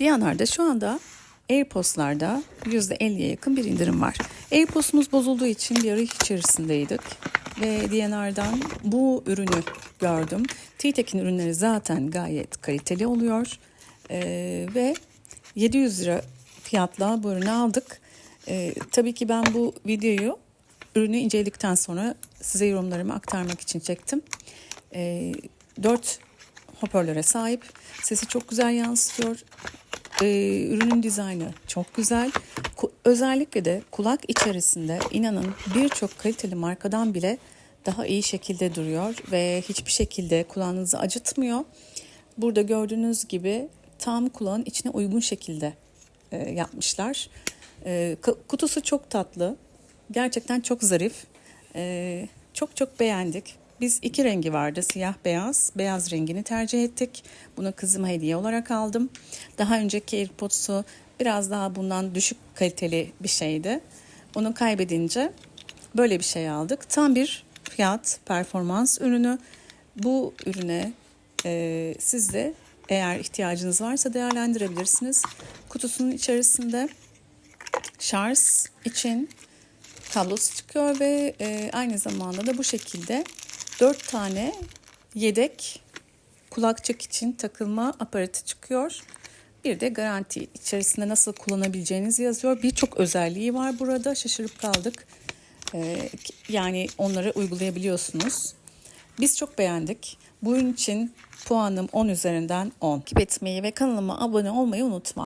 Diyanar'da şu anda AirPods'larda %50'ye yakın bir indirim var. AirPods'umuz bozulduğu için bir arayış içerisindeydik. Ve Diyanar'dan bu ürünü gördüm. T-Tek'in ürünleri zaten gayet kaliteli oluyor. Ee, ve 700 lira fiyatla bu ürünü aldık. Ee, tabii ki ben bu videoyu ürünü inceledikten sonra size yorumlarımı aktarmak için çektim. Ee, 4 hoparlöre sahip. Sesi çok güzel yansıtıyor. Ee, ürünün dizaynı çok güzel. Ku- özellikle de kulak içerisinde inanın birçok kaliteli markadan bile daha iyi şekilde duruyor ve hiçbir şekilde kulağınızı acıtmıyor. Burada gördüğünüz gibi tam kulağın içine uygun şekilde e, yapmışlar. E, kutusu çok tatlı. Gerçekten çok zarif. E, çok çok beğendik. Biz iki rengi vardı siyah beyaz. Beyaz rengini tercih ettik. Bunu kızıma hediye olarak aldım. Daha önceki AirPods'u biraz daha bundan düşük kaliteli bir şeydi. Onu kaybedince böyle bir şey aldık. Tam bir fiyat performans ürünü. Bu ürüne e, siz de eğer ihtiyacınız varsa değerlendirebilirsiniz. Kutusunun içerisinde şarj için kablosu çıkıyor ve e, aynı zamanda da bu şekilde 4 tane yedek kulakçık için takılma aparatı çıkıyor. Bir de garanti içerisinde nasıl kullanabileceğinizi yazıyor. Birçok özelliği var burada. Şaşırıp kaldık. E, yani onları uygulayabiliyorsunuz. Biz çok beğendik. Bu ürün için puanım 10 üzerinden 10. Takip etmeyi ve kanalıma abone olmayı unutma.